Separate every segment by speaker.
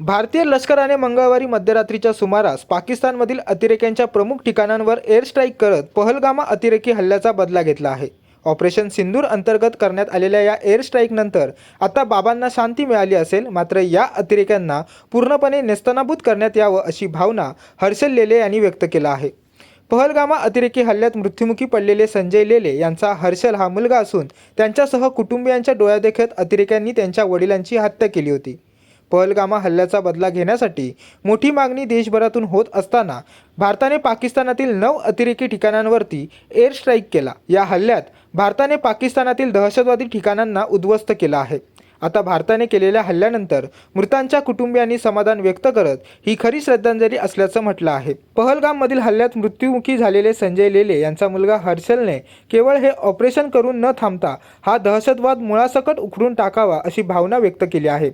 Speaker 1: भारतीय लष्कराने मंगळवारी मध्यरात्रीच्या सुमारास पाकिस्तानमधील अतिरेक्यांच्या प्रमुख ठिकाणांवर एअर स्ट्राईक करत पहलगामा अतिरेकी हल्ल्याचा बदला घेतला आहे. ऑपरेशन सिंदूर अंतर्गत करण्यात आलेल्या या एअर स्ट्राईकनंतर आता बाबांना शांती मिळाली असेल मात्र या अतिरेक्यांना पूर्णपणे नेस्तनाबूत करण्यात यावं अशी भावना हर्षल लेले यांनी व्यक्त केला आहे. पहलगामा अतिरेकी हल्ल्यात मृत्युमुखी पडलेले संजय लेले यांचा हर्षल हा मुलगा असून त्यांच्यासह कुटुंबियांच्या डोळ्यादेखत अतिरेक्यांनी त्यांच्या वडिलांची हत्या केली होती. पहलगामा हल्ल्याचा बदला घेण्यासाठी मोठी मागणी देशभरातून होत असताना भारताने पाकिस्तानातील नऊ अतिरेकी ठिकाणांवरती एअर स्ट्राईक केला. या हल्ल्यात भारताने पाकिस्तानातील दहशतवादी ठिकाणांना उद्ध्वस्त केलं आहे. आता भारताने केलेल्या हल्ल्यानंतर मृतांच्या कुटुंबियांनी समाधान व्यक्त करत ही खरी श्रद्धांजली असल्याचं म्हटलं आहे. पहलगाममधील हल्ल्यात मृत्युमुखी झालेले संजय लेले यांचा मुलगा हर्षलने केवळ हे ऑपरेशन करून न थांबता हा दहशतवाद मुळासकट उखडून टाकावा अशी भावना व्यक्त केली आहे.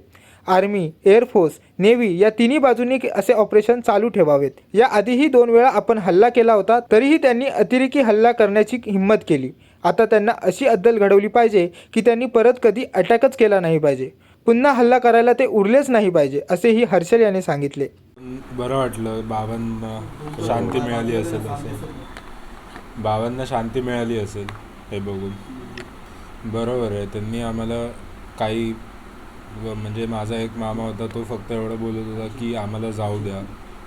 Speaker 1: आर्मी एअरफोर्स नेव्ही या तिन्ही बाजूंनी असे ऑपरेशन चालू ठेवावेत. या आधीही दोन वेळा आपण हल्ला केला होता तरीही त्यांनी अतिरेकी हल्ला करण्याची हिंमत केली. आता त्यांना अशी अद्दल घडवली पाहिजे की त्यांनी परत कधी अटॅकच केला नाही पाहिजे. पुन्हा हल्ला करायला ते उरलेच नाही पाहिजे असेही हर्षल यांनी सांगितले.
Speaker 2: बरं वाटलं बाबांना शांती मिळाली असेल असेल. बाबांना शांती मिळाली असेल हे बघून. बरोबर आहे त्यांनी आम्हाला काही म्हणजे माझा एक मामा होता तो फक्त एवढं बोलत होता की आम्हाला जाऊ द्या.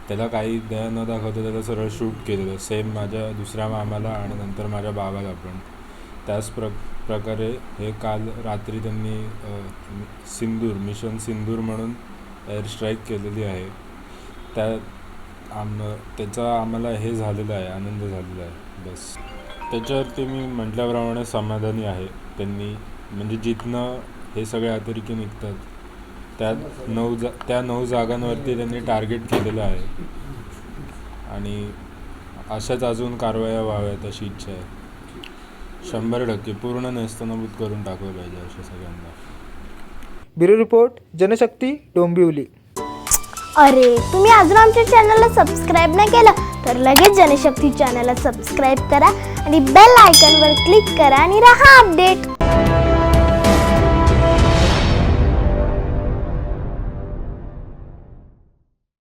Speaker 2: त्याला काही दया न दाखवता त्याला सरळ शूट केलेलं. सेम माझ्या दुसऱ्या मामाला आणि नंतर माझ्या बाबाला पण. त्याच प्र प्रकारे हे काल रात्री त्यांनी सिंदूर मिशन सिंदूर म्हणून एअर स्ट्राईक केलेली आहे. त्या आम त्याचा आम्हाला हे झालेलं आहे आनंद झालेला आहे. बस. त्याच्यावरती मी म्हटल्याप्रमाणे समाधानी आहे. त्यांनी म्हणजे जिथनं हे सगळे अतिरेकी निघतात. त्यात नऊ जा त्या नऊ जागांवरती त्यांनी टार्गेट केलेलं आहे. आणि अशाच अजून कारवाया व्हाव्यात अशी इच्छा आहे. शंभर टक्के पूर्ण नेस्तनाबूत करून टाकलं पाहिजे अशा सगळ्यांना.
Speaker 1: Bureau report Janshakti Dombivli.
Speaker 3: अरे तुम्ही अजून आमच्या चॅनलला सबस्क्राईब नाही केलं तर लगेच जनशक्ती चॅनलला सबस्क्राईब करा आणि बेल आयकॉनवर क्लिक करा आणि राहा अपडेट